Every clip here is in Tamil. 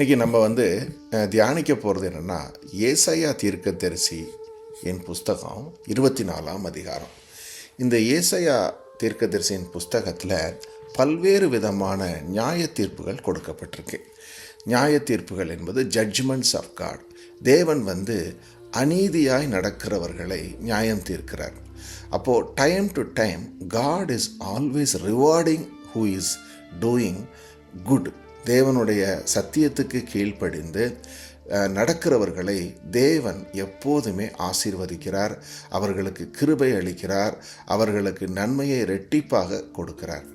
இன்றைக்கி நம்ம வந்து தியானிக்க போகிறது என்னென்னா ஏசாயா தீர்க்கதரிசி என் புஸ்தகம் இருபத்தி நாலாம் அதிகாரம். இந்த ஏசையா தீர்க்கதரிசியின் புஸ்தகத்தில் பல்வேறு விதமான நியாய தீர்ப்புகள் கொடுக்கப்பட்டிருக்கு. நியாய தீர்ப்புகள் என்பது ஜட்ஜ்மெண்ட்ஸ் ஆஃப் காட் தேவன் வந்து அநீதியாய் நடக்கிறவர்களை நியாயம் தீர்க்கிறார். அப்போது time to time God is always rewarding who is doing good தேவனுடைய சத்தியத்துக்கு கீழ்ப்படிந்து நடக்கிறவர்களை தேவன் எப்போதுமே ஆசீர்வதிக்கிறார் அவர்களுக்கு கிருபை அளிக்கிறார் அவர்களுக்கு நன்மையை ரெட்டிப்பாக கொடுக்கிறார்.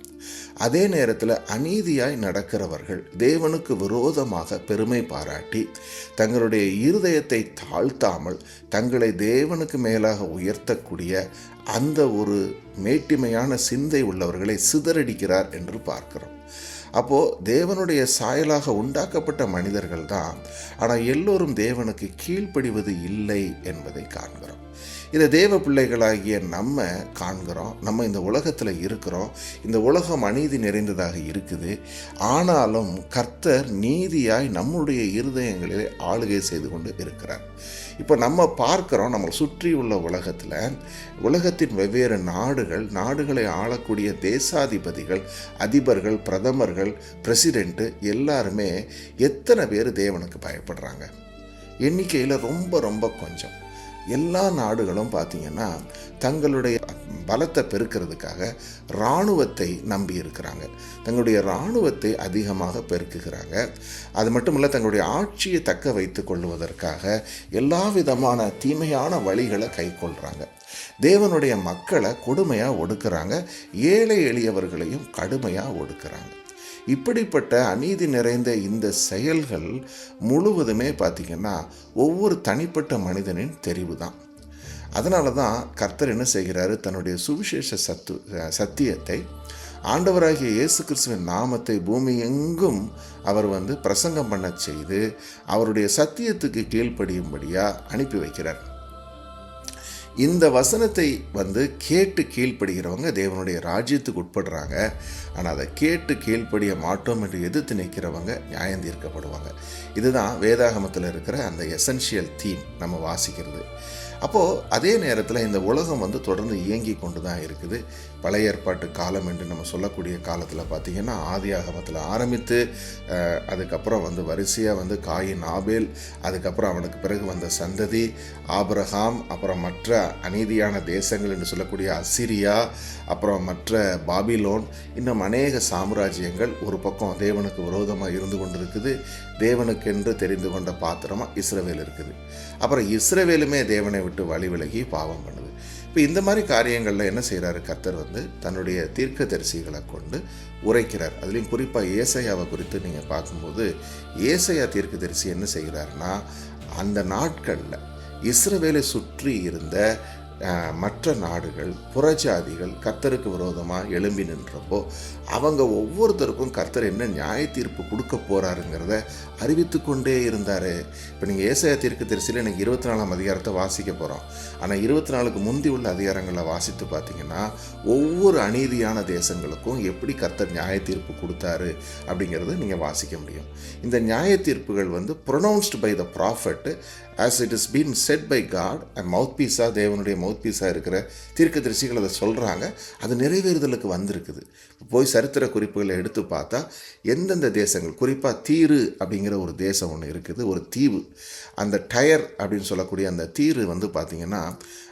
அதே நேரத்தில் அநீதியாய் நடக்கிறவர்கள் தேவனுக்கு விரோதமாக பெருமை பாராட்டி தங்களுடைய இருதயத்தை தாழ்த்தாமல் தங்களை தேவனுக்கு மேலாக உயர்த்தக்கூடிய அந்த ஒரு மேட்டிமையான சிந்தை உள்ளவர்களை சிதறடிக்கிறார் என்று பார்க்கிறோம். அப்போது தேவனுடைய சாயலாக உண்டாக்கப்பட்ட மனிதர்கள் தான் ஆனால் எல்லோரும் தேவனுக்கு கீழ்ப்படிவது இல்லை என்பதை காண்கிறோம். இதை தேவ பிள்ளைகளாகிய நம்ம காண்கிறோம். நம்ம இந்த உலகத்தில் இருக்கிறோம். இந்த உலகம் அநீதி நிறைந்ததாக இருக்குது. ஆனாலும் கர்த்தர் நீதியாய் நம்முடைய இருதயங்களிலே ஆளுகை செய்து கொண்டு இருக்கிறார். இப்போ நம்ம பார்க்குறோம் நம்மளை சுற்றி உள்ள உலகத்தில் உலகத்தின் வெவ்வேறு நாடுகள் நாடுகளை ஆளக்கூடிய தேசாதிபதிகள் அதிபர்கள் பிரதமர்கள் பிரசிடெண்ட்டு எல்லாருமே எத்தனை பேர் தேவனுக்கு பயப்படுறாங்க? எண்ணிக்கையில் ரொம்ப ரொம்ப கொஞ்சம். எல்லா நாடுகளும் பார்த்திங்கன்னா தங்களுடைய பலத்தை பெருக்கிறதுக்காக இராணுவத்தை நம்பி இருக்கிறாங்க. தங்களுடைய இராணுவத்தை அதிகமாக பெருக்குகிறாங்க. அது மட்டும் இல்லை தங்களுடைய ஆட்சியை தக்க வைத்து கொள்வதற்காக எல்லா விதமான தீமையான வழிகளை கைக்கொள்கிறாங்க தேவனுடைய மக்களை கொடுமையாக ஒடுக்குறாங்க. ஏழை எளியவர்களையும் கடுமையாக ஒடுக்குறாங்க. இப்படிப்பட்ட அநீதி நிறைந்த இந்த செயல்கள் முழுவதுமே பார்த்திங்கன்னா ஒவ்வொரு தனிப்பட்ட மனிதனின் தெரிவு தான் அதனால தான் கர்த்தர் என்ன செய்கிறாரு? தன்னுடைய சுவிசேஷ சத்து சத்தியத்தை ஆண்டவராகிய இயேசு கிறிஸ்துவின் நாமத்தை பூமி எங்கும் அவர் வந்து பிரசங்கம் பண்ண செய்து அவருடைய சத்தியத்துக்கு கீழ்ப்படியும்படியாக அனுப்பி வைக்கிறார். இந்த வசனத்தை வந்து கேட்டு கீழ்ப்படுகிறவங்க தேவனுடைய ராஜ்யத்துக்கு உட்படுறாங்க. ஆனால் அதை கேட்டு கீழ்ப்படிய மாட்டோம் என்று எதிர்த்து நிற்கிறவங்க நியாயம் தீர்க்கப்படுவாங்க. இதுதான் வேதாகமத்தில் இருக்கிற அந்த எசென்ஷியல் தீம் நம்ம வாசிக்கிறது. அப்போது அதே நேரத்தில் இந்த உலகம் வந்து தொடர்ந்து இயங்கி கொண்டு தான் இருக்குது. பழைய ஏற்பாட்டு காலம் என்று நம்ம சொல்லக்கூடிய காலத்தில் பார்த்திங்கன்னா ஆதி ஆகமத்தில் ஆரம்பித்து அதுக்கப்புறம் வந்து வரிசையாக வந்து காயின் ஆபேல் அதுக்கப்புறம் அவனுக்கு பிறகு வந்த சந்ததி ஆபிரகாம் அப்புறம் மற்ற அநீதியான தேசங்கள் என்று சொல்லக்கூடிய அசிரியா அப்புறம் மற்ற பாபிலோன் இன்னும் அநேக சாம்ராஜ்யங்கள் ஒரு பக்கம் தேவனுக்கு விரோதமாக இருந்து கொண்டிருக்குது. தேவனுக்கென்று தெரிந்து கொண்ட பாத்திரமாக இஸ்ரவேல் இருக்குது. அப்புறம் இஸ்ரவேலுமே தேவனை விட்டு வழி விலகி பாவம் பண்ணுது. இப்போ இந்த மாதிரி காரியங்களில் என்ன செய்கிறாரு கத்தர் வந்து தன்னுடைய தீர்க்க தரிசிகளை கொண்டு உரைக்கிறார். அதுலேயும் குறிப்பாக ஏசையாவை குறித்து நீங்கள் பார்க்கும்போது ஏசையா தீர்க்க தரிசி என்ன செய்கிறாருன்னா அந்த நாட்களில் இஸ்ரவேலை சுற்றி இருந்த மற்ற நாடுகள் புறஜாதிகள் கத்தருக்கு விரோதமாக எழும்பி நின்றப்போ அவங்க ஒவ்வொருத்தருக்கும் கர்த்தர் என்ன நியாய தீர்ப்பு கொடுக்க போகிறாருங்கிறத அறிவித்து கொண்டே இருந்தார். இப்போ நீங்கள் ஏசாய தீர்க்க தரிசியில் எனக்கு இருபத்தி நாலாம் அதிகாரத்தை வாசிக்க போகிறோம் ஆனால் இருபத்தி நாலுக்கு முந்தி உள்ள அதிகாரங்களை வாசித்து பார்த்தீங்கன்னா ஒவ்வொரு அநீதியான தேசங்களுக்கும் எப்படி கர்த்தர் நியாய தீர்ப்பு கொடுத்தாரு அப்படிங்கிறத நீங்கள் வாசிக்க முடியும். இந்த நியாய தீர்ப்புகள் வந்து pronounced by the prophet as it is been said by God and mouth பீஸாக தேவனுடைய மவுத் பீஸாக இருக்கிற தீர்க்க தரிசிகள் அதை சொல்கிறாங்க அது நிறைவேறுதலுக்கு வந்திருக்குது. போய் சரித்திர குறிப்புகளை எடுத்து பார்த்தா எந்தெந்த தேசங்கள் குறிப்பாக தீரு அப்படிங்கிற ஒரு தேசம் ஒன்று இருக்குது ஒரு தீவு. அந்த டயர் அப்படின்னு சொல்லக்கூடிய அந்த தீரு வந்து பார்த்திங்கன்னா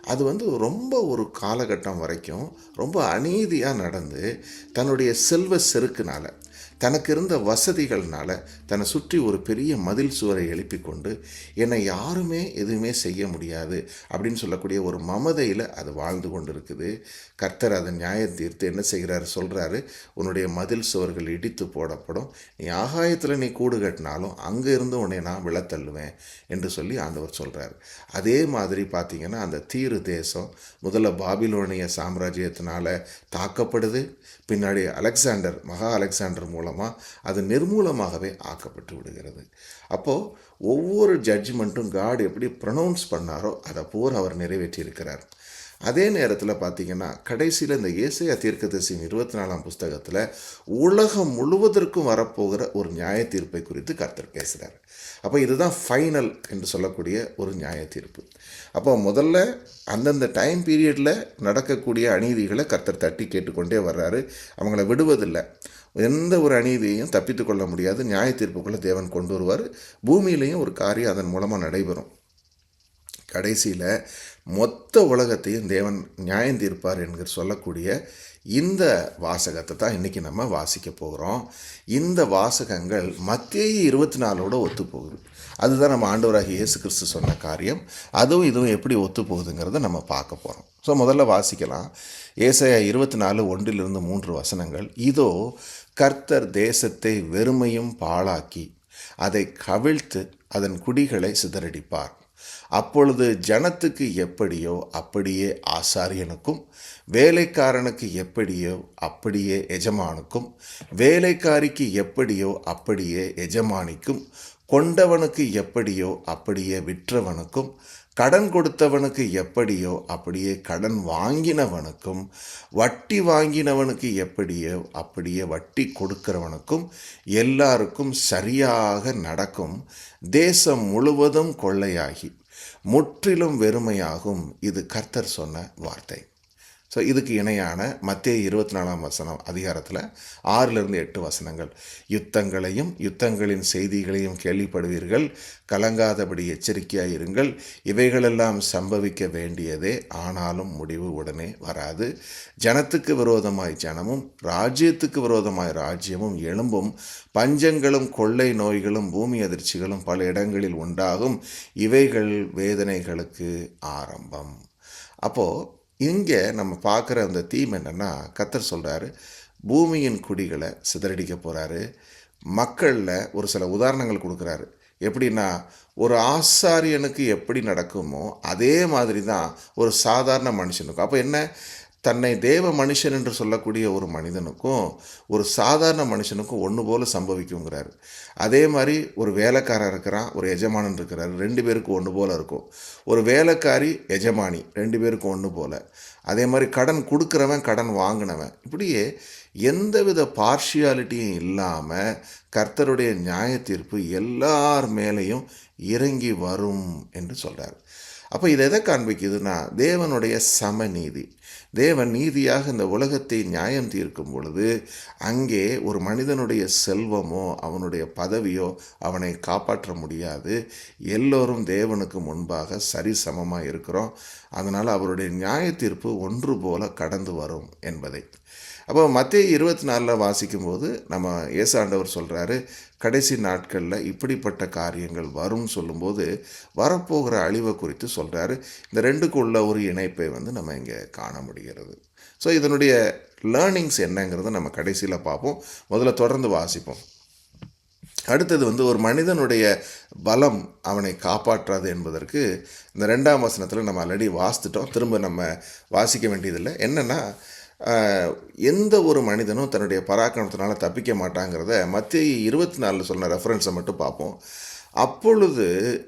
அது வந்து ரொம்ப ஒரு காலகட்டம் வரைக்கும் ரொம்ப அநீதியாக நடந்து தன்னுடைய செல்வ செருக்குனால் தனக்கு இருந்த வசதிகள்னால தன்னை சுற்றி ஒரு பெரிய மதில் சுவரை எழுப்பி கொண்டு என்னை யாருமே எதுவுமே செய்ய முடியாது அப்படின்னு சொல்லக்கூடிய ஒரு மமதையில் அது வாழ்ந்து கொண்டு இருக்குது கர்த்தர் அதை நியாய தீர்த்து என்ன செய்கிறாரு? சொல்கிறாரு உன்னுடைய மதில் சுவர்கள் இடித்து போடப்படும். நீ ஆகாயத்தில் நீ கூடு கட்டினாலும் அங்கே இருந்து உன்னை நான் விழத்தள்ளுவேன் என்று சொல்லி ஆண்டவர் சொல்கிறார் அதே மாதிரி பார்த்தீங்கன்னா அந்த தீரு தேசம் முதல்ல பாபிலோனிய சாம்ராஜ்யத்தினால தாக்கப்படுது. பின்னாடி அலெக்சாண்டர் மகா அலெக்சாண்டர் மூலமாக அது நிர்மூலமாகவே ஆக்கப்பட்டு விடுகிறது. அப்போது ஒவ்வொரு ஜட்ஜ்மெண்ட்டும் காட் எப்படி ப்ரொனவுன்ஸ் பண்ணாரோ அதை போர் அவர் நிறைவேற்றியிருக்கிறார். அதே நேரத்தில் பார்த்தீங்கன்னா கடைசியில் இந்த ஏசையா தீர்க்கதரிசியின் இருபத்தி நாலாம் புஸ்தகத்தில் உலகம் முழுவதற்கும் வரப்போகிற ஒரு நியாய தீர்ப்பை குறித்து கர்த்தர் பேசுகிறார் அப்போ இதுதான் ஃபைனல் என்று சொல்லக்கூடிய ஒரு நியாய தீர்ப்பு அப்போ முதல்ல அந்தந்த டைம் பீரியடில் நடக்கக்கூடிய அநீதிகளை கர்த்தர் தட்டி கேட்டுக்கொண்டே வர்றாரு. அவங்கள விடுவதில்லை. எந்த ஒரு அநீதியையும் தப்பித்து கொள்ள முடியாது. நியாய தீர்ப்புக்குள்ளே தேவன் கொண்டு வருவார். பூமியிலையும் ஒரு காரியம் அதன் மூலமாக நடைபெறும். கடைசியில் மொத்த உலகத்தையும் தேவன் நியாயம் தீர்ப்பார் என்கிற சொல்லக்கூடிய இந்த வாசகத்தை தான் இன்றைக்கி நம்ம வாசிக்க போகிறோம். இந்த வாசகங்கள் மத்திய இருபத்தி நாலோட ஒத்து போகுது அதுதான் நம்ம ஆண்டவராக இயேசு கிறிஸ்து சொன்ன காரியம். அதுவும் இதுவும் எப்படி ஒத்து போகுதுங்கிறத நம்ம பார்க்க போகிறோம் ஸோ முதல்ல வாசிக்கலாம். ஏசையா இருபத்தி நாலு ஒன்றிலிருந்து மூன்று வசனங்கள். இதோ கர்த்தர் தேசத்தை வெறுமையும் பாழாக்கி அதை கவிழ்த்து அதன் குடிகளை சிதறடிப்பார். அப்பொழுது ஜனத்துக்கு எப்படியோ அப்படியே ஆசாரியனுக்கும் வேலைக்காரனுக்கு எப்படியோ அப்படியே எஜமானுக்கும் வேலைக்காரிக்கு எப்படியோ அப்படியே எஜமானிக்கும் கொண்டவனுக்கு எப்படியோ அப்படியே விற்றவனுக்கும் கடன் கொடுத்தவனுக்கு எப்படியோ அப்படியே கடன் வாங்கினவனுக்கும் வட்டி வாங்கினவனுக்கு எப்படியோ அப்படியே வட்டி கொடுக்கிறவனுக்கும் எல்லாருக்கும் சரியாக நடக்கும். தேசம் முழுவதும் கொள்ளையாகி முற்றிலும் வெறுமையாகும் இது கர்த்தர் சொன்ன வார்த்தை. ஸோ இதுக்கு இணையான மத்திய இருபத்தி நாலாம் வசனம் அதிகாரத்தில் ஆறிலிருந்து எட்டு வசனங்கள். யுத்தங்களையும் யுத்தங்களின் செய்திகளையும் கேள்விப்படுவீர்கள். கலங்காதபடி எச்சரிக்கையாக இருங்கள். இவைகளெல்லாம் சம்பவிக்க வேண்டியதே ஆனாலும் முடிவு உடனே வராது. ஜனத்துக்கு விரோதமாய் ஜனமும் ராஜ்யத்துக்கு விரோதமாய் ராஜ்யமும் எழும்பும். பஞ்சங்களும் கொள்ளை நோய்களும் பூமி அதிர்ச்சிகளும் பல இடங்களில் உண்டாகும். இவைகள் வேதனைகளுக்கு ஆரம்பம். அப்போது இங்கே நம்ம பார்க்குற அந்த தீம் என்னென்னா கத்தர் சொல்கிறாரு பூமியின் குடிகளை சிதறடிக்க போகிறாரு மக்களில் ஒரு சில உதாரணங்கள் கொடுக்குறாரு. எப்படின்னா ஒரு ஆசாரியனுக்கு எப்படி நடக்குமோ அதே மாதிரி தான் ஒரு சாதாரண மனுஷனுக்கும். அப்போ என்ன? தன்னை தேவ மனுஷன் என்று சொல்லக்கூடிய ஒரு மனிதனுக்கும் ஒரு சாதாரண மனுஷனுக்கும் ஒன்று போல் சம்பவிக்குங்கிறாரு அதே மாதிரி ஒரு வேலைக்காரன் இருக்கிறான் ஒரு எஜமானன் இருக்கிறார் ரெண்டு பேருக்கும் ஒன்று போல் இருக்கும். ஒரு வேலைக்காரி எஜமானி ரெண்டு பேருக்கும் ஒன்று போல். அதே மாதிரி கடன் கொடுக்குறவன் கடன் வாங்கினவன். இப்படியே எந்தவித பார்ஷியாலிட்டியும் இல்லாமல் கர்த்தருடைய நியாய தீர்ப்பு எல்லார் மேலேயும் இறங்கி வரும் என்று சொல்கிறார் அப்போ இதை எதை காண்பிக்குதுன்னா தேவனுடைய சமநீதி. தேவன் நீதியாக இந்த உலகத்தை நியாயம் தீர்க்கும் பொழுது அங்கே ஒரு மனிதனுடைய செல்வமோ அவனுடைய பதவியோ அவனை காப்பாற்ற முடியாது. எல்லோரும் தேவனுக்கு முன்பாக சரிசமமாக இருக்கிறோம். அதனால் அவருடைய நியாய தீர்ப்பு ஒன்று போல கடந்து வரும் என்பதை. அப்போ மத்திய இருபத்தி நாலில் வாசிக்கும்போது நம்ம ஏசாண்டவர் சொல்கிறாரு கடைசி நாட்களில் இப்படிப்பட்ட காரியங்கள் வரும்னு சொல்லும்போது வரப்போகிற அழிவை குறித்து சொல்கிறாரு இந்த ரெண்டுக்குள்ள ஒரு இணைப்பை வந்து நம்ம இங்கே காண முடிகிறது. ஸோ இதனுடைய லேர்னிங்ஸ் என்னங்கிறத நம்ம கடைசியில் பார்ப்போம். முதல்ல தொடர்ந்து வாசிப்போம். அடுத்தது வந்து ஒரு மனிதனுடைய பலம் அவனை காப்பாற்றாது என்பதற்கு இந்த ரெண்டாம் வசனத்தில் நம்ம ஆல்ரெடி வாசித்துட்டோம். திரும்ப நம்ம வாசிக்க வேண்டியதில்லை. என்னென்னா எந்த ஒரு மனிதனும் தன்னுடைய பராக்கிரமத்தினால் தப்பிக்க மாட்டாங்கிறத மத்திய இருபத்தி நாலில் சொன்ன ரெஃபரன்ஸை மட்டும் பார்ப்போம். அப்பொழுது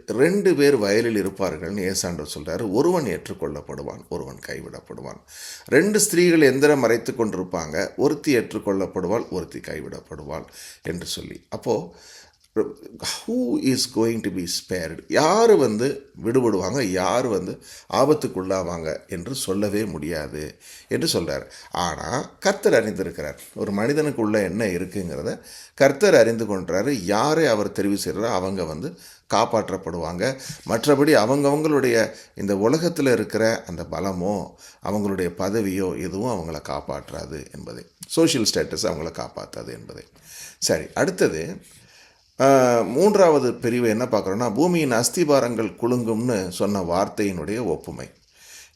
ரெண்டு பேர் வயலில் இருப்பார்கள்னு ஏசாண்டர் சொல்கிறார் ஒருவன் ஏற்றுக்கொள்ளப்படுவான் ஒருவன் கைவிடப்படுவான். ரெண்டு ஸ்திரீகள் எந்திரம் மறைத்து கொண்டிருப்பாங்க. ஒருத்தி ஏற்றுக்கொள்ளப்படுவாள் ஒருத்தி கைவிடப்படுவாள் என்று சொல்லி. அப்போது who is going to be spared யார் வந்து விடுபடுவாங்க? யார் வந்து ஆபத்துக்குள்ளாவாங்க? என்று சொல்லவே முடியாது என்று சொல்கிறார் ஆனால் கர்த்தர் அறிந்திருக்கிறார். ஒரு மனிதனுக்குள்ளே என்ன இருக்குங்கிறத கர்த்தர் அறிந்து கொண்டாரு யாரை அவர் தெரிவு செய்கிறாரோ அவங்க வந்து காப்பாற்றப்படுவாங்க. மற்றபடி அவங்கவங்களுடைய இந்த உலகத்தில் இருக்கிற அந்த பலமோ அவங்களுடைய பதவியோ எதுவும் அவங்கள காப்பாற்றாது என்பதை சோஷியல் ஸ்டேட்டஸ் அவங்கள காப்பாற்றாது என்பதை. சரி அடுத்தது மூன்றாவது பிரிவு என்ன பார்க்குறோன்னா பூமியின் அஸ்திபாரங்கள் குலுங்கும்னு சொன்ன வார்த்தையினுடைய ஒப்புமை.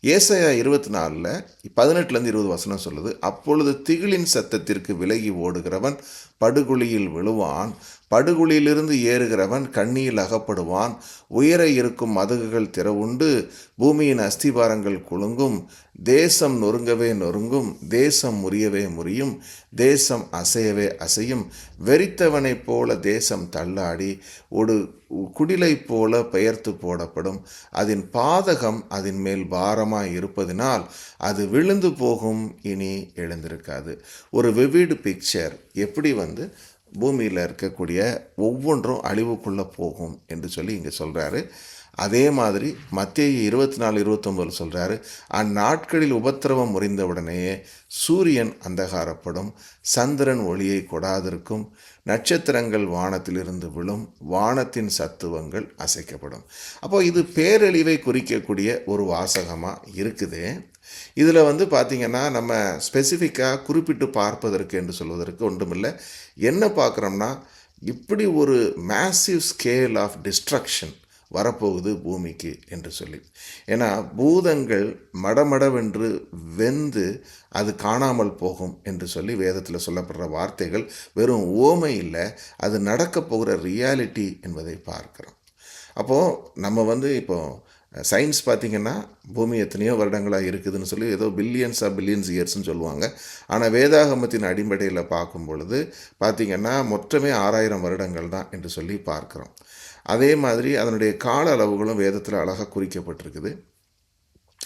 ஏசையா இருபத்தி நாலில் பதினெட்டுலேருந்து இருபது வசனம் சொல்லுது அப்பொழுது திகிலின் சத்தத்திற்கு விலகி ஓடுகிறவன் படுகொலியில் விழுவான் படுகுழியிலிருந்து ஏறுகிறவன் கண்ணியில் அகப்படுவான். உயர இருக்கும் மதகுகள் திறவுண்டு. பூமியின் அஸ்திபாரங்கள் குலுங்கும். தேசம் நொறுங்கவே நொறுங்கும். தேசம் முறியவே முறியும். தேசம் அசையவே அசையும். வெறித்தவனைப் போல தேசம் தள்ளாடி ஒரு குடிலைப் போல பெயர்த்து போடப்படும். அதன் பாதகம் அதன் மேல் பாரமாக இருப்பதினால் அது விழுந்து போகும் இனி எழுந்திருக்காது. ஒரு விவிடு பிக்சர் எப்படி வந்து பூமியில் இருக்கக்கூடிய ஒவ்வொன்றும் அழிவுக்குள்ளே போகும் என்று சொல்லி இங்கே சொல்கிறாரு அதே மாதிரி மத்திய இருபத்தி நாலு இருபத்தொம்பதில் சொல்கிறாரு அந்நாட்களில் உபத்திரவம் முறிந்தவுடனேயே சூரியன் அந்தகாரப்படும் சந்திரன் ஒளியை கொடாதிருக்கும் நட்சத்திரங்கள் வானத்திலிருந்து விழும் வானத்தின் சத்துவங்கள் அசைக்கப்படும். அப்போ இது பேரழிவை குறிக்கக்கூடிய ஒரு வாசகமாக இருக்குது. இதில் வந்து பார்த்திங்கன்னா நம்ம ஸ்பெசிஃபிக்காக குறிப்பிட்டு பார்ப்பதற்கு என்று சொல்வதற்கு ஒன்றுமில்லை. என்ன பார்க்குறோம்னா இப்படி ஒரு மேசிவ் ஸ்கேல் ஆஃப் டிஸ்ட்ரக்ஷன் வரப்போகுது பூமிக்கு என்று சொல்லி. ஏன்னா பூதங்கள் மடமடவென்று வெந்து அது காணாமல் போகும் என்று சொல்லி வேதத்தில் சொல்லப்படுற வார்த்தைகள் வெறும் ஓமை இல்லை அது நடக்க போகிற ரியாலிட்டி என்பதை பார்க்குறோம். அப்போது நம்ம வந்து இப்போது சயின்ஸ் பார்த்திங்கன்னா பூமி எத்தனையோ வருடங்களாக இருக்குதுன்னு சொல்லி ஏதோ பில்லியன்ஸ் ஆஃப் பில்லியன்ஸ் இயர்ஸ்னு சொல்லுவாங்க. ஆனால் வேதாகமத்தின் அடிப்படையில் பார்க்கும் பொழுது பார்த்திங்கன்னா மொத்தமே ஆறாயிரம் வருடங்கள் தான் என்று சொல்லி பார்க்குறோம். அதே மாதிரி அதனுடைய கால அளவுகளும் வேதத்தில் அழகாக குறிக்கப்பட்டிருக்குது.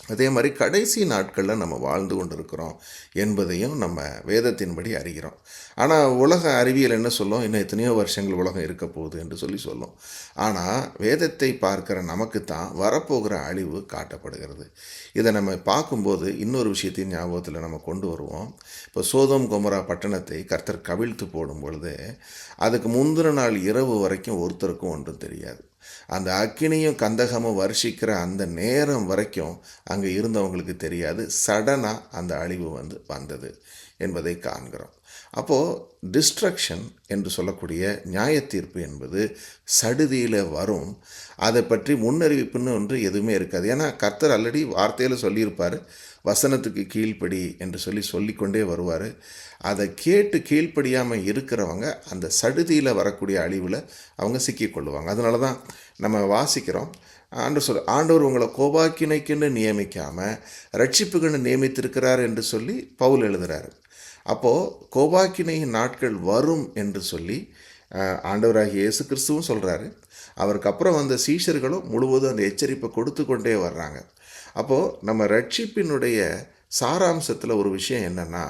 அதே மாதிரி கடைசி நாட்களில் நம்ம வாழ்ந்து கொண்டிருக்கிறோம் என்பதையும் நம்ம வேதத்தின்படி அறிகிறோம். ஆனால் உலக அறிவியல் என்ன சொல்லும்? இன்னும் எத்தனையோ வருஷங்கள் உலகம் இருக்க போகுது என்று சொல்லி சொல்லும். ஆனால் வேதத்தை பார்க்குற நமக்கு தான் வரப்போகிற அழிவு காட்டப்படுகிறது. இதை நம்ம பார்க்கும்போது இன்னொரு விஷயத்தையும் ஞாபகத்தில் நம்ம கொண்டு வருவோம். இப்போ சோதம் குமரா பட்டணத்தை கர்த்தர் கவிழ்த்து போடும் பொழுது அதுக்கு முந்தின நாள் இரவு வரைக்கும் ஒருத்தருக்கும் ஒன்றும் தெரியாது. அந்த அக்கினியும் கந்தகமும் வருஷிக்கிற அந்த நேரம் வரைக்கும் அங்கே இருந்தவங்களுக்கு தெரியாது. சடனாக அந்த அழிவு வந்து வந்தது என்பதை காண்கிறோம். அப்போது டிஸ்ட்ரக்ஷன் என்று சொல்லக்கூடிய நியாய தீர்ப்பு என்பது சடுதியில் வரும். அதை பற்றி முன்னறிவிப்புன்னு ஒன்று எதுவுமே இருக்காது. ஏன்னா கர்த்தர் ஆல்ரெடி வார்த்தையில் சொல்லியிருப்பார். வசனத்துக்கு கீழ்ப்படி என்று சொல்லி சொல்லிக்கொண்டே வருவார். அதை கேட்டு கீழ்ப்படியாமல் இருக்கிறவங்க அந்த சடுதியில் வரக்கூடிய அழிவில் அவங்க சிக்கிக்கொள்ளுவாங்க அதனால தான் நம்ம வாசிக்கிறோம். ஆண்டு சொல் ஆண்டவர் உங்களை கோபாக்கினைக்குன்னு நியமிக்காமல் ரட்சிப்புக்குன்னு நியமித்திருக்கிறார் என்று சொல்லி பவுல் எழுதுகிறாரு அப்போது கோபாக்கினையின் நாட்கள் வரும் என்று சொல்லி ஆண்டவராகிய இயேசு கிறிஸ்துவும் சொல்கிறாரு அவருக்கு அப்புறம் வந்த சீஷர்களும் முழுவதும் அந்த எச்சரிப்பை கொடுத்து கொண்டே வர்றாங்க. அப்போது நம்ம ரட்சிப்பினுடைய சாராம்சத்தில் ஒரு விஷயம் என்னென்னா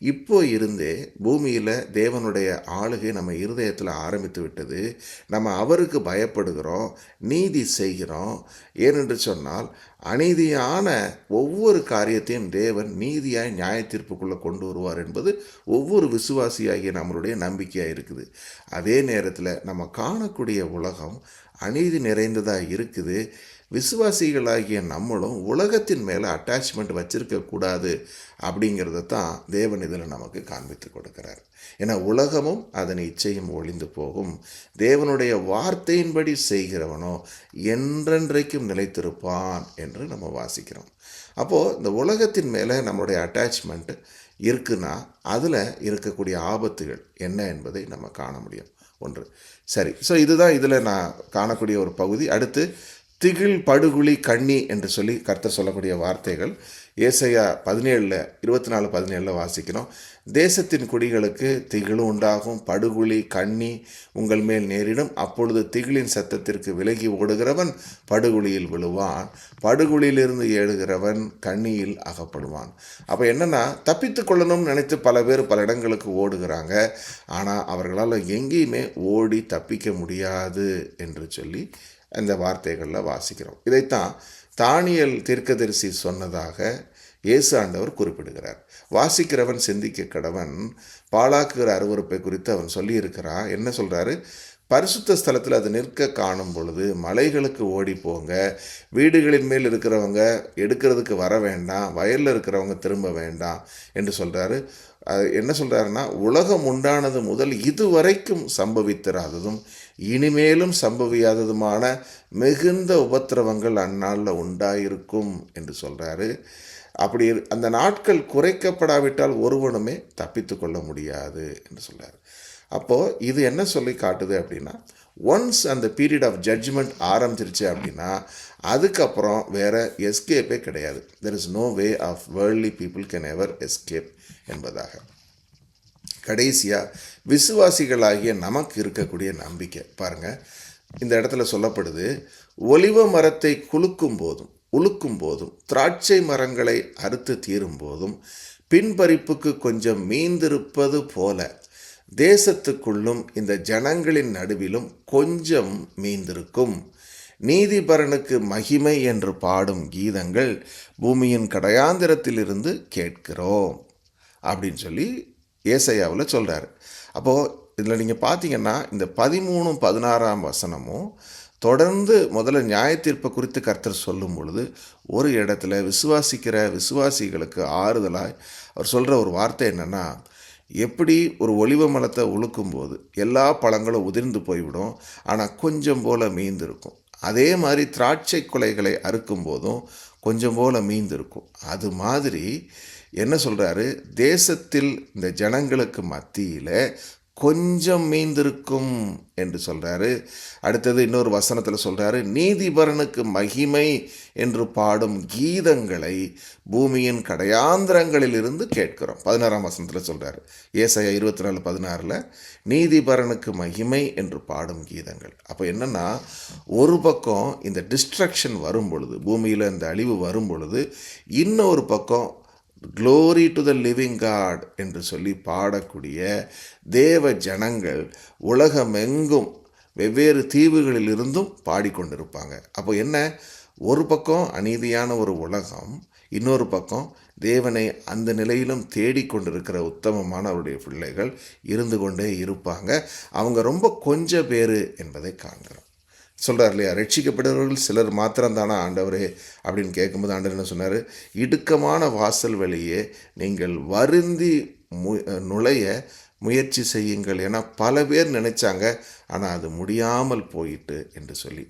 இப்போ இருந்தே பூமியில் தேவனுடைய ஆளுகை நம்ம இருதயத்தில் ஆரம்பித்து விட்டது. நம்ம அவருக்கு பயப்படுகிறோம் நீதி செய்கிறோம். ஏனென்று சொன்னால் அநீதியான ஒவ்வொரு காரியத்தையும் தேவன் நீதியாய் நியாய தீர்ப்புக்குள்ளே கொண்டு வருவார் என்பது ஒவ்வொரு விசுவாசியாகிய நம்மளுடைய நம்பிக்கையாக இருக்குது. அதே நேரத்தில் நம்ம காணக்கூடிய உலகம் அநீதி நிறைந்ததாக இருக்குது. விசுவாசிகளாகிய நம்மளும் உலகத்தின் மேலே அட்டாச்மெண்ட் வச்சிருக்கக்கூடாது அப்படிங்கிறத தான் தேவன் இதில் நமக்கு காண்பித்து கொடுக்கிறார். ஏன்னா உலகமும் அதன் இச்சையும் ஒளிந்து போகும். தேவனுடைய வார்த்தையின்படி செய்கிறவனோ என்றென்றைக்கும் நிலைத்திருப்பான் என்று நம்ம வாசிக்கிறோம். அப்போது இந்த உலகத்தின் மேலே நம்மளுடைய அட்டாச்மெண்ட் இருக்குன்னா அதில் இருக்கக்கூடிய ஆபத்துகள் என்ன என்பதை நம்ம காண முடியும். ஒன்று. சரி. ஸோ இதுதான் இதில் நான் காணக்கூடிய ஒரு பகுதி. அடுத்து திகில் படுகுழி கண்ணி என்று சொல்லி கர்த்தர் சொல்லக்கூடிய வார்த்தைகள். ஏசையா பதினேழில் இருபத்தி நாலு பதினேழில் வாசிக்கிறோம். தேசத்தின் குடிகளுக்கு திகிலும் உண்டாகும் படுகுழி கண்ணி உங்கள் மேல் நேரிடும். அப்பொழுது திகிலின் சத்தத்திற்கு விலகி ஓடுகிறவன் படுகுழியில் விழுவான். படுகுழியிலிருந்து ஏழுகிறவன் கண்ணியில் அகப்படுவான். அப்போ என்னென்னா தப்பித்து கொள்ளணும்னு நினைத்து பல பேர் பல இடங்களுக்கு ஓடுகிறாங்க. ஆனால் அவர்களால் எங்கேயுமே ஓடி தப்பிக்க முடியாது என்று சொல்லி அந்த வார்த்தைகளில் வாசிக்கிறோம். இதைத்தான் தானியல் தீர்க்கதரிசி சொன்னதாக இயேசு ஆண்டவர் குறிப்பிடுகிறார். வாசிக்கிறவன் சிந்திக்க கடவன் பாழாக்குகிற அருவறுப்பை குறித்து அவன் சொல்லியிருக்கிறான் என்ன சொல்கிறாரு பரிசுத்த ஸ்தலத்தில் அது நிற்க காணும் பொழுது மலைகளுக்கு ஓடி போங்க. வீடுகளின் மேல் இருக்கிறவங்க எடுக்கிறதுக்கு வர வேண்டாம். வயலில் இருக்கிறவங்க திரும்ப வேண்டாம் என்று சொல்கிறாரு என்ன சொல்கிறாருன்னா உலகம் உண்டானது முதல் இதுவரைக்கும் சம்பவித்திராததும் இனிமேலும் சம்பவியாததுமான மிகுந்த உபத்திரவங்கள் அந்நாளில் உண்டாயிருக்கும் என்று சொல்கிறாரு அப்படி அந்த நாட்கள் குறைக்கப்படாவிட்டால் ஒருவனுமே தப்பித்து கொள்ள முடியாது என்று சொல்கிறார் அப்போது இது என்ன சொல்லி காட்டுது அப்படின்னா ஒன்ஸ் அந்த பீரியட் ஆஃப் ஜட்ஜ்மெண்ட் ஆரம்பிச்சிருச்சு அப்படின்னா அதுக்கப்புறம் வேறு எஸ்கேப்பே கிடையாது. There is no way of worldly people can ever escape என்பதாக. கடைசியாக விசுவாசிகளாகிய நமக்கு இருக்கக்கூடிய நம்பிக்கை. பாருங்கள் இந்த இடத்துல சொல்லப்படுது ஒலிவ மரத்தை குலுக்கும் போதும் உலுக்கும் போதும் திராட்சை மரங்களை அறுத்து தீரும் போதும் பின்பறிப்புக்கு கொஞ்சம் மீந்திருப்பது போல தேசத்துக்குள்ளும் இந்த ஜனங்களின் நடுவிலும் கொஞ்சம் மீந்திருக்கும். நீதிபரனுக்கு மகிமை என்று பாடும் கீதங்கள் பூமியின் கடையாந்திரத்திலிருந்து கேட்கிறோம். அப்படின்னு சொல்லி ஏசையாவில் சொல்கிறாரு அப்போது இதில் நீங்கள் பார்த்தீங்கன்னா இந்த பதிமூணும் பதினாறாம் வசனமும் தொடர்ந்து முதல்ல நியாயத்தீர்ப்பை குறித்து கர்த்தர் சொல்லும் பொழுது ஒரு இடத்துல விசுவாசிக்கிற விசுவாசிகளுக்கு ஆறுதலாய் அவர் சொல்கிற ஒரு வார்த்தை என்னென்னா எப்படி ஒரு ஒளிவ மலத்தை உழுக்கும்போது எல்லா பழங்களும் உதிர்ந்து போய்விடும் ஆனால் கொஞ்சம் போல் மீந்திருக்கும். அதே மாதிரி திராட்சை கொலைகளை அறுக்கும் போதும் கொஞ்சம் போல் மீந்திருக்கும். அது மாதிரி என்ன சொல்கிறாரு தேசத்தில் இந்த ஜனங்களுக்கு மத்தியில் கொஞ்சம் மீந்திருக்கும் என்று சொல்கிறாரு அடுத்தது இன்னொரு வசனத்தில் சொல்கிறாரு நீதிபரனுக்கு மகிமை என்று பாடும் கீதங்களை பூமியின் கடையாந்திரங்களில் இருந்து கேட்கிறோம். பதினாறாம் வசனத்தில் சொல்கிறாரு ஏசையா இருபத்தி நாலு பதினாறில் நீதிபரனுக்கு மகிமை என்று பாடும் கீதங்கள். அப்போ என்னென்னா ஒரு பக்கம் இந்த டிஸ்ட்ரக்ஷன் வரும் பொழுது பூமியில் இந்த அழிவு வரும் பொழுது இன்னொரு பக்கம் glory to the living God என்று சொல்லி பாடக்கூடிய தேவ ஜனங்கள் உலகமெங்கும் வெவ்வேறு தீவுகளில் இருந்தும் பாடிக்கொண்டிருப்பாங்க. அப்போ என்ன? ஒரு பக்கம் அநீதியான ஒரு உலகம் இன்னொரு பக்கம் தேவனை அந்த நிலையிலும் தேடிக்கொண்டிருக்கிற உத்தமமான அவருடைய பிள்ளைகள் இருந்து கொண்டே இருப்பாங்க. அவங்க ரொம்ப கொஞ்ச பேர் என்பதை காண்கிறோம். சொல்கிறார் இல்லையா? ரட்சிக்கப்படுறவர்கள் சிலர் மாத்திரம்தானா ஆண்டவரே? அப்படின்னு கேட்கும்போது ஆண்டவர் என்ன சொன்னார்? இடுக்கமான வாசல் வழியே நீங்கள் வருந்தி மு நுழைய முயற்சி செய்யுங்கள் ஏன்னா பல பேர் நினைச்சாங்க. ஆனால் அது முடியாமல் போயிட்டு என்று சொல்லி.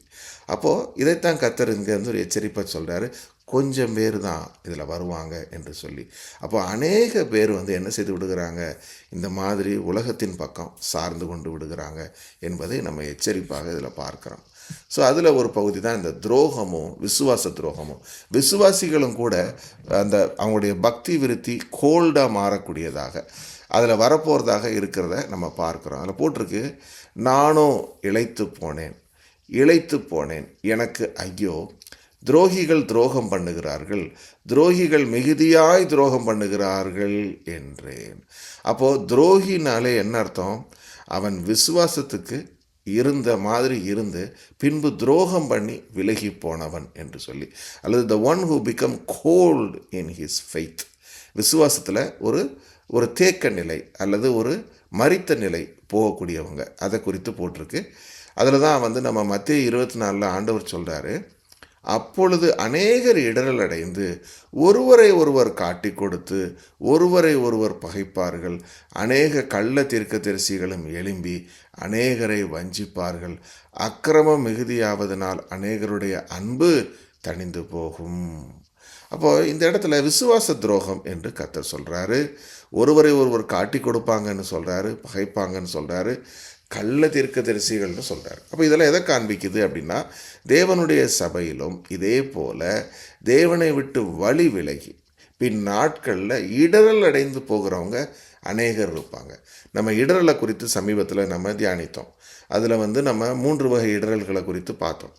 அப்போது இதைத்தான் கத்தர் இங்கேருந்து ஒரு எச்சரிப்பாக சொல்கிறாரு கொஞ்சம் பேர் தான் இதில் வருவாங்க என்று சொல்லி. அப்போ அநேக பேர் வந்து என்ன செய்து விடுகிறாங்க? இந்த மாதிரி உலகத்தின் பக்கம் சார்ந்து கொண்டு விடுகிறாங்க என்பதை நம்ம எச்சரிப்பாக இதில் பார்க்குறோம். ஸோ அதில் ஒரு பகுதி தான் இந்த துரோகமும் விசுவாச துரோகமும். விசுவாசிகளும் கூட அந்த அவங்களுடைய பக்தி விருத்தி கோல்டாக மாறக்கூடியதாக அதில் வரப்போகிறதாக இருக்கிறத நம்ம பார்க்குறோம். அதில் போட்டிருக்கு நானும் இழைத்து போனேன் இழைத்து போனேன் எனக்கு ஐயோ துரோகிகள் துரோகம் பண்ணுகிறார்கள் துரோகிகள் மிகுதியாய் துரோகம் பண்ணுகிறார்கள் என்றேன். அப்போது துரோகினாலே என்ன அர்த்தம்? அவன் விசுவாசத்துக்கு இருந்த மாதிரி இருந்து பின்பு துரோகம் பண்ணி விலகி போனவன் என்று சொல்லி அல்லது the one who become cold in his faith விசுவாசத்தில் ஒரு ஒரு தேக்க நிலை அல்லது ஒரு மறித்த நிலை போகக்கூடியவங்க. அதை குறித்து போட்டிருக்கு. அதில் தான் வந்து நம்ம மத்திய இருபத்தி நாலில் ஆண்டவர் சொல்கிறாரு அப்பொழுது அநேகர் இடரல் அடைந்து ஒருவரை ஒருவர் காட்டி கொடுத்து ஒருவரை ஒருவர் பகைப்பார்கள். அநேக கள்ள தீர்க்கதரிசிகளும் எழும்பி அநேகரை வஞ்சிப்பார்கள். அக்கிரமம் மிகுதியாவதனால் அநேகருடைய அன்பு தணிந்து போகும். அப்போ இந்த இடத்துல விசுவாச துரோகம் என்று கத்தர் சொல்கிறாரு ஒருவரை ஒருவர் காட்டி கொடுப்பாங்கன்னு சொல்கிறாரு பகைப்பாங்கன்னு சொல்கிறாரு கள்ள தீர்க்க தரிசிகள்னு சொல்கிறார் அப்போ இதெல்லாம் எதை காண்பிக்குது அப்படின்னா தேவனுடைய சபையிலும் இதே போல் தேவனை விட்டு வழி விலகி பின் நாட்களில் இடரல் அடைந்து போகிறவங்க அநேகர் இருப்பாங்க. நம்ம இடரலை குறித்து சமீபத்தில் நம்ம தியானித்தோம். அதில் வந்து நம்ம மூன்று வகை இடரல்களை குறித்து பார்த்தோம்.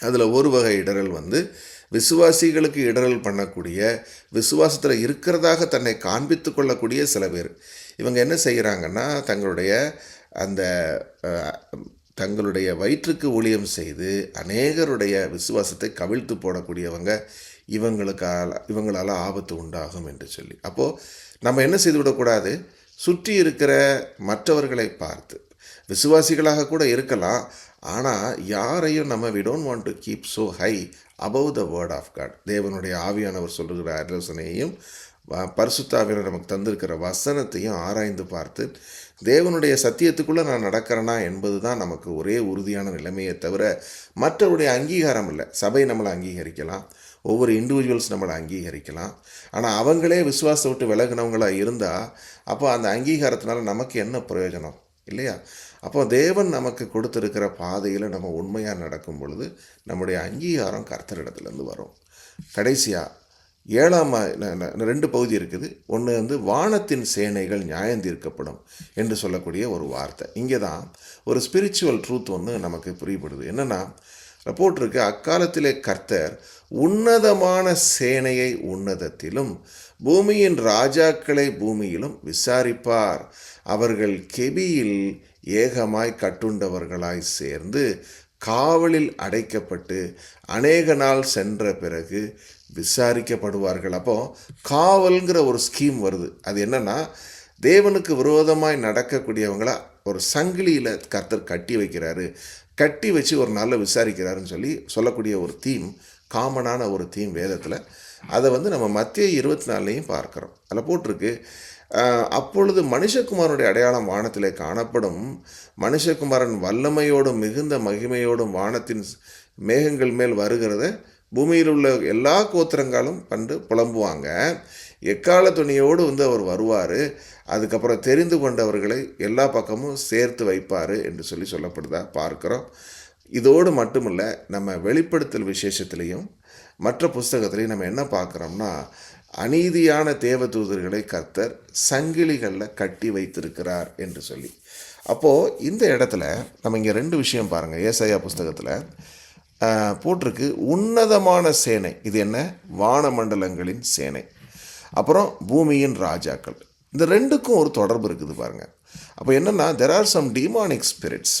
அதில் ஒரு வகை இடரல் வந்து விசுவாசிகளுக்கு இடரல் பண்ணக்கூடிய விசுவாசத்தில் இருக்கிறதாக தன்னை காண்பித்து கொள்ளக்கூடிய சில பேர். இவங்க என்ன செய்கிறாங்கன்னா தங்களுடைய அந்த தங்களுடைய வயிற்றுக்கு ஊழியம் செய்து அநேகருடைய விசுவாசத்தை கவிழ்த்து போடக்கூடியவங்க இவங்களுக்கால் இவங்களால் ஆபத்து உண்டாகும் என்று சொல்லி. அப்போது நம்ம என்ன செய்து விடக்கூடாது? சுற்றி இருக்கிற மற்றவர்களை பார்த்து. விசுவாசிகளாக கூட இருக்கலாம். ஆனால் யாரையும் நம்ம we don't want to keep so high above the word of God தேவனுடைய ஆவியானவர் சொல்லுகிற ஆலோசனையையும் பரிசுத்தாவினர் நமக்கு தந்திருக்கிற வசனத்தையும் ஆராய்ந்து பார்த்து தேவனுடைய சத்தியத்துக்குள்ளே நான் நடக்கிறேனா என்பது தான் நமக்கு ஒரே உறுதியான நிலைமையை தவிர மற்றவருடைய அங்கீகாரம் இல்லை. சபை நம்மளை அங்கீகரிக்கலாம். ஒவ்வொரு இண்டிவிஜுவல்ஸ் நம்மளை அங்கீகரிக்கலாம். ஆனால் அவங்களே விசுவாசத்தை விட்டு விலகினவங்களாக இருந்தால் அப்போ அந்த அங்கீகாரத்தினால நமக்கு என்ன பிரயோஜனம்? இல்லையா? அப்போ தேவன் நமக்கு கொடுத்துருக்கிற பாதையில் நம்ம உண்மையாக நடக்கும் பொழுது நம்முடைய அங்கீகாரம் கர்த்தரிடத்துலேருந்து வரும். கடைசியாக ஏழாம் ரெண்டு பகுதி இருக்குது. ஒன்று வந்து வானத்தின் சேனைகள் நியாயம் தீர்க்கப்படும் என்று சொல்லக்கூடிய ஒரு வார்த்தை. இங்கே தான் ஒரு ஸ்பிரிச்சுவல் ட்ரூத் ஒன்று நமக்கு புரியப்படுது. என்னென்னா போட்டிருக்கு அக்காலத்திலே கர்த்தர் உன்னதமான சேனையை உன்னதத்திலும் பூமியின் ராஜாக்களை பூமியிலும் விசாரிப்பார். அவர்கள் கெபியில் ஏகமாய் கட்டுண்டவர்களாய் சேர்ந்து காவலில் அடைக்கப்பட்டு அநேக நாள் சென்ற பிறகு விசாரிக்கப்படுவார்கள். அப்போ காவல்ங்கிற ஒரு ஸ்கீம் வருது. அது என்னன்னா தேவனுக்கு விரோதமாய் நடக்கக்கூடியவங்கள ஒரு சங்கிலியில் கர்த்தர் கட்டி வைக்கிறாரு. கட்டி வச்சு ஒரு நாளில் விசாரிக்கிறாருன்னு சொல்லி சொல்லக்கூடிய ஒரு தீம் காமனான ஒரு தீம் வேதத்தில். அதை வந்து நம்ம மத்திய இருபத்தி நாலுலையும் பார்க்குறோம். அதில் போட்டிருக்கு அப்பொழுது மனுஷகுமாரனுடைய அடையாளம் வானத்திலே காணப்படும். மனுஷகுமாரன் வல்லமையோடும் மிகுந்த மகிமையோடும் வானத்தின் மேகங்கள் மேல் வருகிறத பூமியில் உள்ள எல்லா கோத்திரங்களும் பண்டு புலம்புவாங்க. எக்கால துணியோடு வந்து அவர் வருவார். அதுக்கப்புறம் தெரிந்து கொண்டவர்களை எல்லா பக்கமும் சேர்த்து வைப்பார் என்று சொல்லி சொல்லப்படுதா பார்க்குறோம். இதோடு மட்டுமில்ல நம்ம வெளிப்படுத்தல் விசேஷத்துலேயும் மற்ற புஸ்தகத்திலையும் நம்ம என்ன பார்க்குறோம்னா அநீதியான தேவதூதர்களை கர்த்தர் சங்கிலிகளில் கட்டி வைத்திருக்கிறார் என்று சொல்லி. அப்போது இந்த இடத்துல நம்ம இங்கே ரெண்டு விஷயம் பாருங்கள் ஏசையா புஸ்தகத்தில் போட்டிருக்கு. உன்னதமான சேனை. இது என்ன? வானமண்டலங்களின் சேனை. அப்புறம் பூமியின் ராஜாக்கள். இந்த ரெண்டுக்கும் ஒரு தொடர்பு இருக்குது பாருங்க. அப்போ என்னென்னா there are some demonic spirits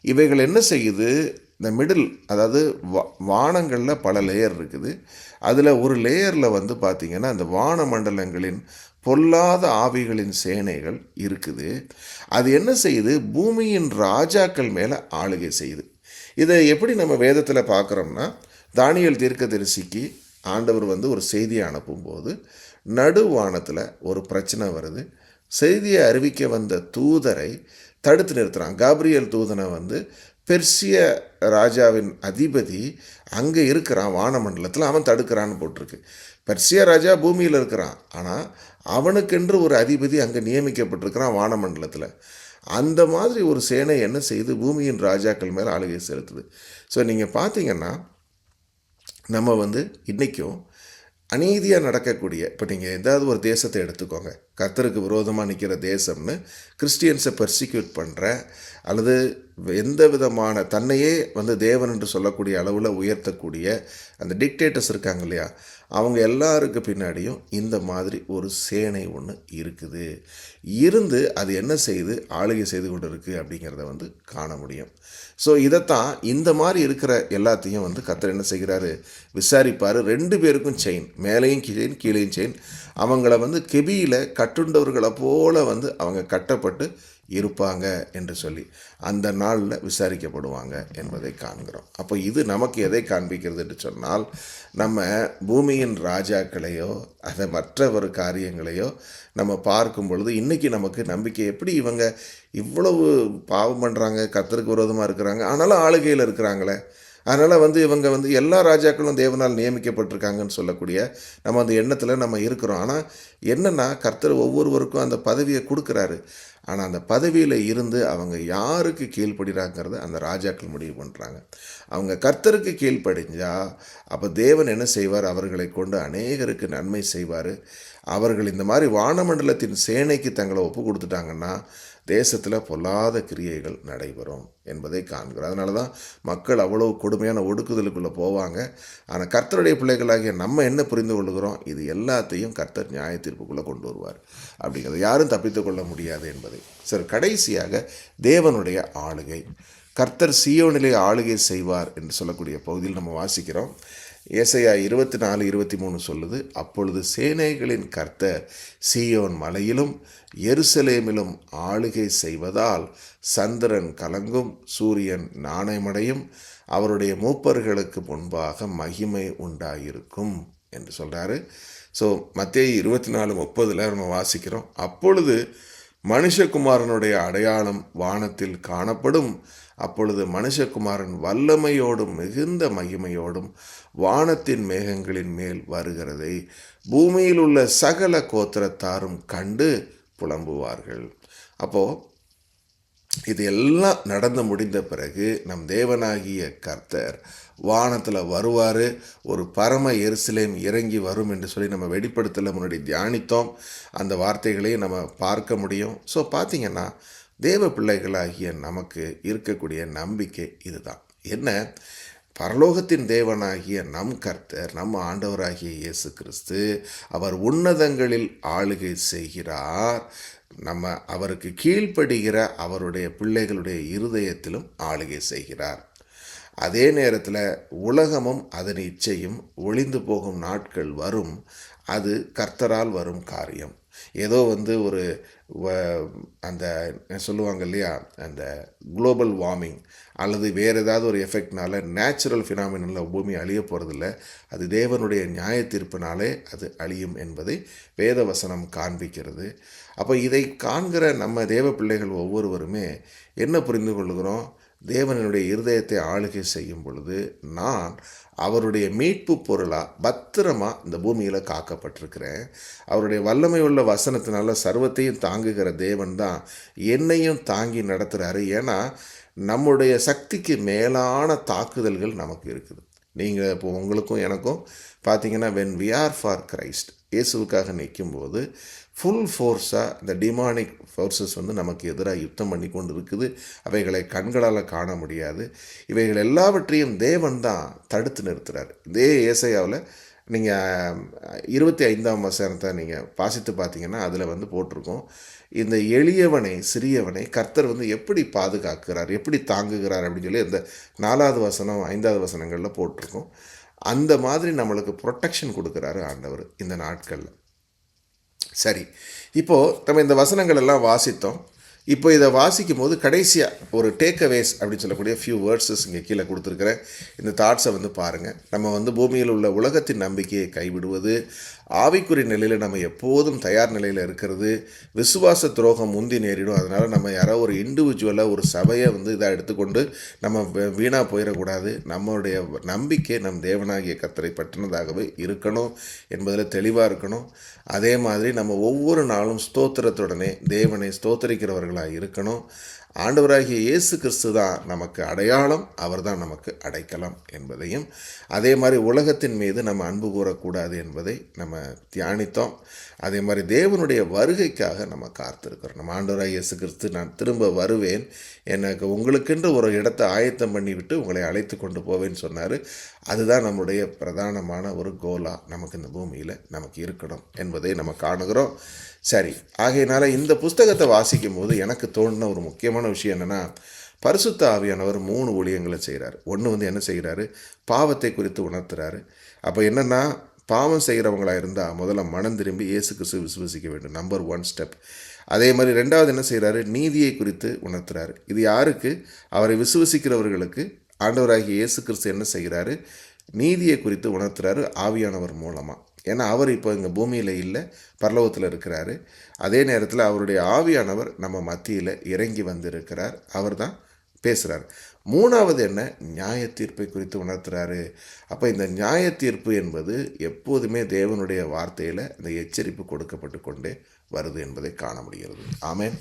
இவைகள் என்ன செய்யுது? இந்த மிடில் அதாவது வா வானங்களில் பல லேயர் இருக்குது. அதில் ஒரு லேயரில் வந்து பார்த்திங்கன்னா அந்த வானமண்டலங்களின் பொல்லாத ஆவிகளின் சேனைகள் இருக்குது. அது என்ன செய்யுது? பூமியின் ராஜாக்கள் மேலே ஆளுகை செய்யுது. இதை எப்படி நம்ம வேதத்தில் பார்க்குறோம்னா தானியல் தீர்க்கதரிசிக்கு ஆண்டவர் வந்து ஒரு செய்தியை அனுப்பும்போது நடுவானத்தில் ஒரு பிரச்சனை வருது. செய்தியை அறிவிக்க வந்த தூதரை தடுத்து நிறுத்துகிறான் காப்ரியல் தூதனை வந்து பெர்சிய ராஜாவின் அதிபதி அங்கே இருக்கிறான் வானமண்டலத்தில். அவன் தடுக்கிறான்னு போட்டிருக்கு. பெர்சிய ராஜா பூமியில் இருக்கிறான். ஆனால் அவனுக்கென்று ஒரு அதிபதி அங்கே நியமிக்கப்பட்டிருக்கிறான் வானமண்டலத்தில். அந்த மாதிரி ஒரு சேனை என்ன செய்து பூமியின் ராஜாக்கள் மேலே ஆளுகை செலுத்துது. ஸோ நீங்கள் பார்த்தீங்கன்னா நம்ம வந்து இன்றைக்கும் அநீதியாக நடக்கக்கூடிய இப்போ நீங்கள் ஏதாவது ஒரு தேசத்தை எடுத்துக்கோங்க. கர்த்தருக்கு விரோதமாக நிற்கிற தேசம்னு கிறிஸ்டியன்ஸை பர்சிக்யூட் பண்ணுற அல்லது எந்த விதமான தன்னையே வந்து தேவன் என்று சொல்லக்கூடிய அளவில் உயர்த்தக்கூடிய அந்த டிக்டேட்டர்ஸ் இருக்காங்க இல்லையா? அவங்க எல்லாருக்கு பின்னாடியும் இந்த மாதிரி ஒரு சேனை ஒன்று இருக்குது. இருந்து அது என்ன செய்து ஆளுகை செய்து கொண்டு இருக்குது அப்படிங்கிறத வந்து காண முடியும். ஸோ இதைத்தான் இந்த மாதிரி இருக்கிற எல்லாத்தையும் வந்து கத்தர் என்ன செய்கிறாரு? விசாரிப்பார். ரெண்டு பேருக்கும் செயின் மேலேயும் செயின் கீழேயும் செயின் அவங்கள வந்து கெபியில் கட்டுண்டவர்களை போல வந்து அவங்க கட்டப்பட்டு இருப்பாங்க என்று சொல்லி அந்த நாளில் விசாரிக்கப்படுவாங்க என்பதை காண்கிறோம். அப்போ இது நமக்கு எதை காண்பிக்கிறது என்று சொன்னால் நம்ம பூமியின் ராஜாக்களையோ அதை மற்ற ஒரு காரியங்களையோ நம்ம பார்க்கும் பொழுது இன்றைக்கி நமக்கு நம்பிக்கை எப்படி இவங்க இவ்வளவு பாவம் பண்ணுறாங்க கத்தருக்கு விரோதமாக இருக்கிறாங்க ஆனாலும் ஆளுகையில் இருக்கிறாங்களே? அதனால் வந்து இவங்க வந்து எல்லா ராஜாக்களும் தேவனால் நியமிக்கப்பட்டிருக்காங்கன்னு சொல்லக்கூடிய நம்ம அந்த எண்ணத்தில் நம்ம இருக்கிறோம். ஆனால் என்னென்னா கர்த்தர் ஒவ்வொருவருக்கும் அந்த பதவியை கொடுக்குறாரு. ஆனால் அந்த பதவியில் இருந்து அவங்க யாருக்கு கீழ்ப்படுறாங்கிறத அந்த ராஜாக்கள் முடிவு பண்ணுறாங்க அவங்க கர்த்தருக்கு கீழ்ப்படிஞ்சால் அப்போ தேவன் என்ன செய்வார்? அவர்களை கொண்டு அநேகருக்கு நன்மை செய்வார். அவர்கள் இந்த மாதிரி வானமண்டலத்தின் சேனைக்கு தங்களை ஒப்பு கொடுத்துட்டாங்கன்னா தேசத்தில் பொல்லாத கிரியைகள் நடைபெறும் என்பதை காண்கிறோம். அதனால தான் மக்கள் அவ்வளவு கொடுமையான ஒடுக்குதலுக்குள்ளே போவாங்க. ஆனால் கர்த்தருடைய பிள்ளைகளாகிய நம்ம என்ன புரிந்து கொள்கிறோம்? இது எல்லாத்தையும் கர்த்தர் நியாய தீர்ப்புக்குள்ளே கொண்டு வருவார். அப்படிங்கிறத யாரும் தப்பித்து கொள்ள முடியாது என்பதை. சரி கடைசியாக தேவனுடைய ஆளுகை. கர்த்தர் சியோனிலே ஆளுகை செய்வார் என்று சொல்லக்கூடிய பகுதியில் நம்ம வாசிக்கிறோம். ஏசையா இருபத்தி நாலு இருபத்தி மூணு சொல்லுது அப்பொழுது சேனைகளின் கர்த்தர் சீயோன் மலையிலும் எருசலேமிலும் ஆளுகை செய்வதால் சந்திரன் கலங்கும் சூரியன் நாணயமடையும் அவருடைய மூப்பர்களுக்கு முன்பாக மகிமை உண்டாயிருக்கும் என்று சொல்கிறாரு ஸோ மத்திய இருபத்தி நாலு முப்பதில் நம்ம வாசிக்கிறோம் அப்பொழுது மனுஷகுமாரனுடைய அடையாளம் வானத்தில் காணப்படும். அப்பொழுது மனுஷகுமாரன் வல்லமையோடும் மிகுந்த மகிமையோடும் வானத்தின் மேகங்களின் மேல் வருகிறதை பூமியில் உள்ள சகல கோத்திரத்தாரும் கண்டு புலம்புவார்கள். அப்போது இது எல்லாம் நடந்து முடிந்த பிறகு நம் தேவனாகிய கர்த்தர் வானத்தில் வருவார். ஒரு பரம எருசலேம் இறங்கி வரும் என்று சொல்லி நம்ம வெளிப்படுத்தல முன்னாடி தியானித்தோம். அந்த வார்த்தைகளையும் நம்ம பார்க்க முடியும். ஸோ பார்த்தீங்கன்னா தேவ பிள்ளைகளாகிய நமக்கு இருக்கக்கூடிய நம்பிக்கை இதுதான். என்ன? பரலோகத்தின் தேவனாகிய நம் கர்த்தர் நம் ஆண்டவராகிய இயேசு கிறிஸ்து அவர் உன்னதங்களில் ஆளுகை செய்கிறார். நம்ம அவருக்கு கீழ்ப்படுகிற அவருடைய பிள்ளைகளுடைய இருதயத்திலும் ஆளுகை செய்கிறார். அதே நேரத்தில் உலகமும் அதன் இச்சையும் ஒளிந்து போகும் நாட்கள் வரும். அது கர்த்தரால் வரும் காரியம். ஏதோ வந்து ஒரு அந்த சொல்லுவாங்க இல்லையா? அந்த குளோபல் வார்மிங் அல்லது வேறு ஏதாவது ஒரு எஃபெக்ட்னால நேச்சுரல் ஃபினாமினில் பூமி அழிய போகிறதில்ல அது தேவனுடைய நியாய தீர்ப்பினாலே அது அழியும் என்பதை வேத வசனம் காண்பிக்கிறது. அப்போ இதை காண்கிற நம்ம தேவ பிள்ளைகள் ஒவ்வொருவருமே என்ன புரிந்து கொள்கிறோம்? தேவனுடைய இருதயத்தை ஆளுகை செய்யும் பொழுது நான் அவருடைய மீட்பு பொருளாக பத்திரமா இந்த பூமியில் காக்கப்பட்டிருக்கிறேன். அவருடைய வல்லமை உள்ள வசனத்தினால சர்வத்தையும் தாங்குகிற தேவன் தான் என்னையும் தாங்கி நடத்துகிறாரு ஏன்னா நம்முடைய சக்திக்கு மேலான தாக்குதல்கள் நமக்கு இருக்குது. நீங்கள் இப்போ உங்களுக்கும் எனக்கும் பார்த்தீங்கன்னா when we are for Christ இயேசுவுக்காக நிற்கும்போது ஃபுல் ஃபோர்ஸாக இந்த டிமானிக் ஃபோர்ஸஸ் வந்து நமக்கு எதிராக யுத்தம் பண்ணி கொண்டு இருக்குது அவைகளை கண்களால் காண முடியாது. இவைகள் எல்லாவற்றையும் தேவன் தான் தடுத்து நிறுத்துகிறார் இதே ஏசையாவில் நீங்கள் இருபத்தி ஐந்தாம் வசனத்தை நீங்கள் வாசித்து பார்த்தீங்கன்னா அதில் வந்து போட்டிருக்கோம். இந்த எளியவனை சிறியவனை கர்த்தர் வந்து எப்படி பாதுகாக்கிறார் எப்படி தாங்குகிறார் அப்படின்னு சொல்லி இந்த நாலாவது வசனம் ஐந்தாவது வசனங்களில் போட்டிருக்கோம். அந்த மாதிரி நம்மளுக்கு ப்ரொட்டெக்ஷன் கொடுக்குறாரு ஆண்டவர் இந்த நாட்களில். சரி. இப்போது நம்ம இந்த வசனங்கள் எல்லாம் வாசித்தோம். இப்போ இதை வாசிக்கும் போது கடைசியாக ஒரு டேக் அவேஸ் அப்படின்னு சொல்லக்கூடிய ஃபியூ வேர்ட்ஸஸ் இங்கே கீழே கொடுத்துருக்குறேன் இந்த தாட்ஸை வந்து பாருங்கள் நம்ம வந்து பூமியில் உள்ள உலகத்தின் நம்பிக்கையை கைவிடுவது ஆவிக்குறி நிலையில் நம்ம எப்போதும் தயார் நிலையில் இருக்கிறது. விசுவாச துரோகம் முந்தி நேரிடும். அதனால் நம்ம யாரோ ஒரு இண்டிவிஜுவலாக ஒரு சபையை வந்து இதாக எடுத்துக்கொண்டு நம்ம வீணாக போயிடக்கூடாது. நம்மளுடைய நம்பிக்கை நம் தேவனாகிய கத்தரை பற்றினதாகவே இருக்கணும் என்பதில் தெளிவாக இருக்கணும். அதே மாதிரி நம்ம ஒவ்வொரு நாளும் ஸ்தோத்திரத்துடனே தேவனை ஸ்தோத்தரிக்கிறவர்களாக இருக்கணும். ஆண்டவராகிய இயேசு கிறிஸ்து தான் நமக்கு அடையாளம் அவர்தான் நமக்கு அடைக்கலம் என்பதையும் அதே மாதிரி உலகத்தின் மீது நம்ம அன்பு கூறக்கூடாது என்பதை நம்ம தியானித்தோம். அதே மாதிரி தேவனுடைய வருகைக்காக நம்ம காத்திருக்கிறோம். நம்ம ஆண்டவராகிய இயேசு கிறிஸ்து நான் திரும்ப வருவேன். எனக்கு உங்களுக்கென்று ஒரு இடத்தை ஆயத்தம் பண்ணிவிட்டு உங்களை அழைத்து கொண்டு போவேன்னு சொன்னார். அதுதான் நம்முடைய பிரதானமான ஒரு கோலா. நமக்கு இந்த பூமியில் நமக்கு இருக்கணும் என்பதை நம்ம காணுகிறோம். சரி ஆகையினால இந்த புஸ்தகத்தை வாசிக்கும் போது எனக்கு தோணின ஒரு முக்கியமான விஷயம் என்னென்னா பரிசுத்த ஆவியானவர் மூணு ஊழியங்களை செய்கிறார் ஒன்று வந்து என்ன செய்கிறாரு பாவத்தை குறித்து உணர்த்துறாரு. அப்போ என்னென்னா பாவம் செய்கிறவங்களாக இருந்தால் முதல்ல மனம் திரும்பி இயேசு கிறிஸ்து விசுவசிக்க வேண்டும். நம்பர் ஒன் ஸ்டெப் அதே மாதிரி ரெண்டாவது என்ன செய்கிறாரு நீதியை குறித்து உணர்த்துறாரு. இது யாருக்கு? அவரை விசுவசிக்கிறவர்களுக்கு. ஆண்டவராகிய இயேசு கிறிஸ்து என்ன செய்கிறாரு நீதியை குறித்து உணர்த்துறாரு ஆவியானவர் மூலமாக ஏன்னா அவர் இப்போ இங்கே பூமியில் இல்லை பரலோகத்தில் இருக்கிறாரு. அதே நேரத்தில் அவருடைய ஆவியானவர் நம்ம மத்தியில் இறங்கி வந்திருக்கிறார். அவர் தான் பேசுகிறார் மூணாவது என்ன? நியாய தீர்ப்பை குறித்து உணர்த்துறாரு. அப்போ இந்த நியாய தீர்ப்பு என்பது எப்போதுமே தேவனுடைய வார்த்தையில் இந்த எச்சரிப்பு கொடுக்கப்பட்டு கொண்டே வருது என்பதை காண முடிகிறது. ஆமேன்.